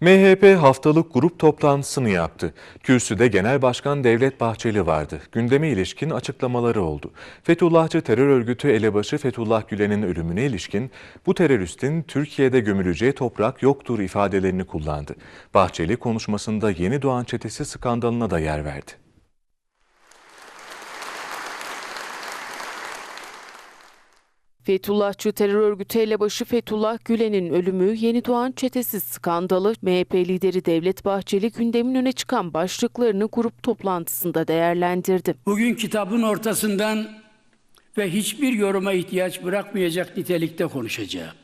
MHP haftalık grup toplantısını yaptı. Kürsüde Genel Başkan Devlet Bahçeli vardı. Gündeme ilişkin açıklamaları oldu. Fethullahçı terör örgütü elebaşı Fethullah Gülen'in ölümüne ilişkin bu teröristin Türkiye'de gömüleceği toprak yoktur ifadelerini kullandı. Bahçeli konuşmasında yeni doğan çetesi skandalına da yer verdi. Fethullahçı terör örgütü elebaşı Fethullah Gülen'in ölümü yeni doğan çetesi skandalı MHP lideri Devlet Bahçeli gündemin öne çıkan başlıklarını grup toplantısında değerlendirdi. Bugün kitabın ortasından ve hiçbir yoruma ihtiyaç bırakmayacak nitelikte konuşacağım.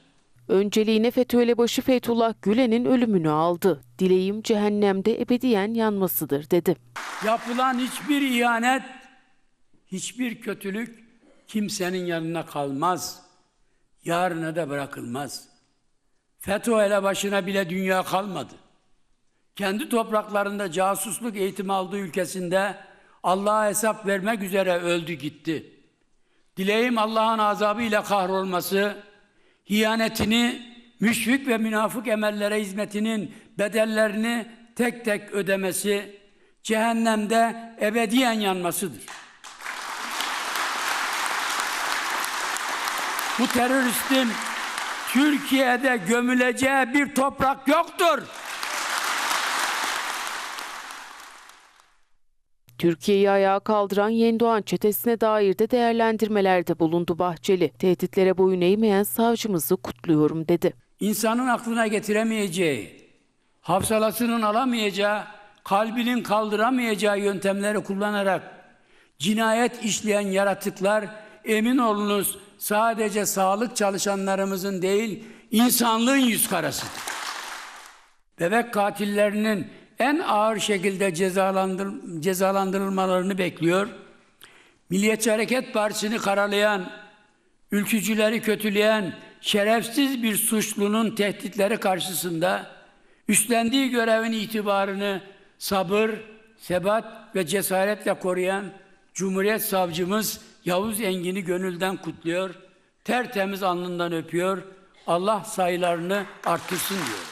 Önceliğine FETÖ elebaşı Fethullah Gülen'in ölümünü aldı. Dileğim cehennemde ebediyen yanmasıdır dedi. Yapılan hiçbir ihanet, hiçbir kötülük kimsenin yanına kalmaz. Yarına da bırakılmaz. FETÖ elebaşına bile dünya kalmadı. Kendi topraklarında casusluk eğitimi aldığı ülkesinde Allah'a hesap vermek üzere öldü gitti. Dileğim Allah'ın azabıyla kahrolması, hiyanetini, müşrik ve münafık emellere hizmetinin bedellerini tek tek ödemesi, cehennemde ebediyen yanmasıdır. Bu teröristin Türkiye'de gömüleceği bir toprak yoktur. Türkiye'yi ayağa kaldıran yeni doğan çetesine dair de değerlendirmelerde bulundu Bahçeli. Tehditlere boyun eğmeyen savcımızı kutluyorum dedi. İnsanın aklına getiremeyeceği, hafsalasının alamayacağı, kalbinin kaldıramayacağı yöntemleri kullanarak cinayet işleyen yaratıklar emin olunuz sadece sağlık çalışanlarımızın değil insanlığın yüz karasıdır. Bebek katillerinin en ağır şekilde cezalandır, cezalandırılmalarını bekliyor. Milliyetçi Hareket Partisi'ni karalayan, ülkücüleri kötüleyen şerefsiz bir suçlunun tehditleri karşısında üstlendiği görevin itibarını sabır, sebat ve cesaretle koruyan Cumhuriyet Savcımız Yavuz Engin'i gönülden kutluyor, tertemiz alnından öpüyor, Allah sayılarını arttırsın diyor.